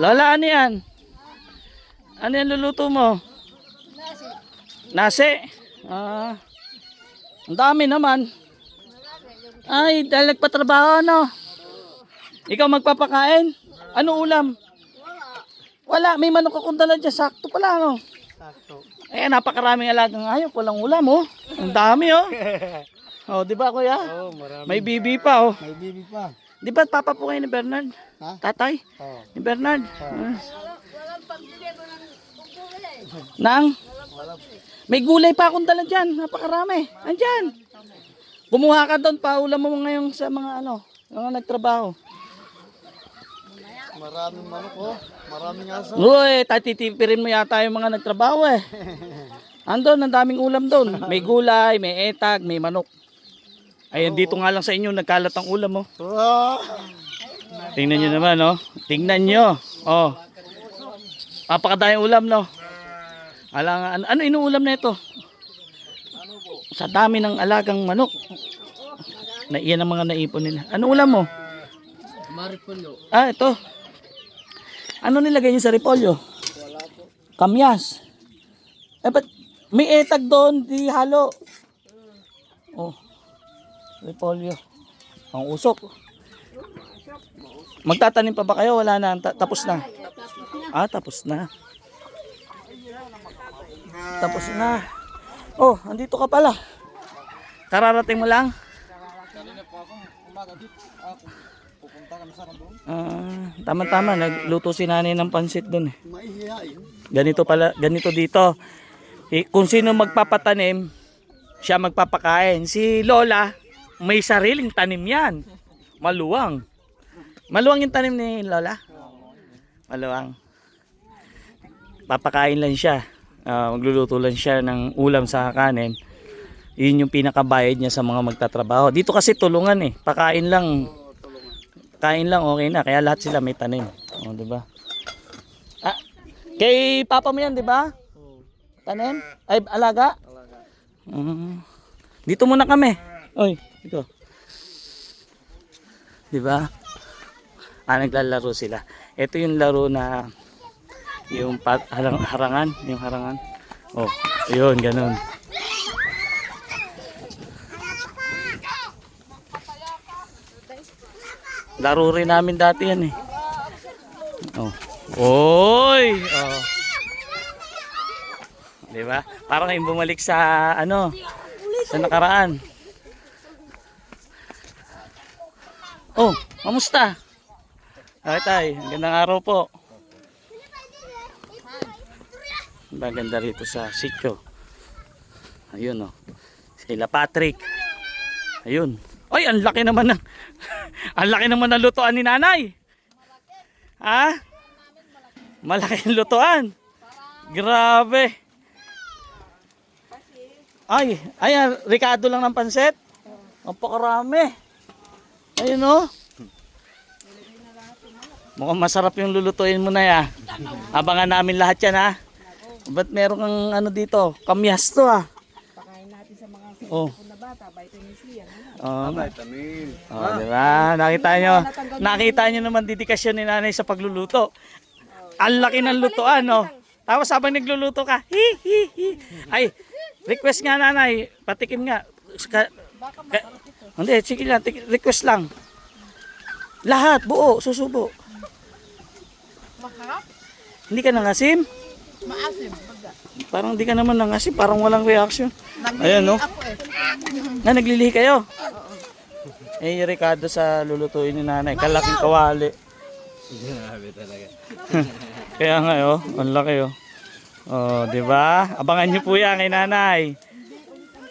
Lola, ano yan? Ano yan luluto mo? Nasi. Ah. ang dami naman. Ay, dahil nagpatrabaho, no? Ikaw magpapakain? Ano ulam? Wala, may manok akong dala dyan. Sakto pala, no? Sakto. Eh, napakaraming alagang hayop. Walang ulam, oh. Ang dami, oh. Oh, di ba, kuya? Oo, oh, marami. May bibi pa, oh. May bibi pa. Di ba papa po kayo ni Bernard? Ha? Tatay? Oo. Ni Bernard? Ah. Nang? May gulay pa akong dala dyan. Napakarami. Andyan. Kumuha ka doon. Paulam mo ngayon sa mga ano, mga nagtrabaho. Maraming manok oh. Maraming aso. Uy, tatitipirin mo yata yung mga nagtrabaho eh. Andon, ang daming ulam doon. May gulay, may etag, may manok. Ayan, dito nga lang sa inyo, nagkalat ang ulam mo. Wow. Tingnan nyo naman, no? Tingnan nyo. Oh. Papakadayang ulam, no? Alang, ano, ano inuulam na ito? Sa dami ng alagang manok. Na iyan ang mga naipon nila. Ano ulam mo? Maripolyo. Ah, ito. Ano nilagay niyo sa repolyo? Kamyas. Eh, ba't may etag doon, di halo. Oh. Repolyo. Ang usok. Magtatanim pa ba kayo? Wala na. Ta- tapos na. Ah, tapos na. Tapos na. Oh, andito ka pala. Kararating mo lang? Kanina po ako. Pupunta kami sa kabong. Ah, tama-tama. Nagluto si nanay ng pansit doon eh. Ganito pala, ganito dito. Eh, kung sino magpapatanim, siya magpapakain. Si Lola, may sariling tanim yan. Maluwang. Maluwang yung tanim ni Lola? Maluwang. Papakain lang siya. Ah, magluluto lang siya ng ulam sa kanin. Yun yung pinakabayad niya sa mga magtatrabaho. Dito kasi tulungan eh. Pakain lang. Kain lang okay na. Kaya lahat sila may tanim. O, di ba? Ah, kay papa mo yan, di ba? Oo. Tanim? Ay, alaga? Talaga. Mm. Dito muna kami. Oy, dito. Di ba? Ah, naglalaro sila. Ito yung laro na yung pat, harang, harangan, yung harangan. Oh, yun, ganun. Laro rin namin dati yan eh. Oh. Oy! Oh. Di ba? Parang yung bumalik sa ano, sa nakaraan. Oh, kamusta? Ay, tay, ang gandang araw po. Maganda rito sa sityo. Ayun oh. Sila Patrick. Ayun. Ay, ang laki naman ng ang laki naman ng lutuan ni nanay. Ha? Malaki ang lutuan. Grabe. Ay, ay, ah, Ricardo lang ng pansit. Ang pakarami. Ayun oh. Mukhang masarap yung lulutuin mo na ya. Abangan namin lahat yan ha. Ba't meron kang ano dito? Kamyas to ah. Pakain natin sa mga Oh. na bata, vitamin C yan. Oh, Vitamin. oh di ba? Nakita nyo. Nakita nyo naman dedikasyon ni nanay sa pagluluto. Ang laki ng lutuan, no? Tapos habang nagluluto ka, hi, hi, hi. Ay, request nga nanay, patikim nga. Ka, ka, hindi, sige lang, request lang. Lahat, buo, susubo. Maharap? Hindi ka nangasim? Maasim. Pagka. Parang hindi ka naman nangasim, parang walang reaction. Naglilihi Ayan, no? ako eh. Na, naglilihi kayo? Eh, yung Ricardo sa lulutuin ni nanay, kalaking kawali. Grabe talaga. Kaya nga, oh, ang laki, oh. Oh, di ba? Abangan niyo po yan kay nanay.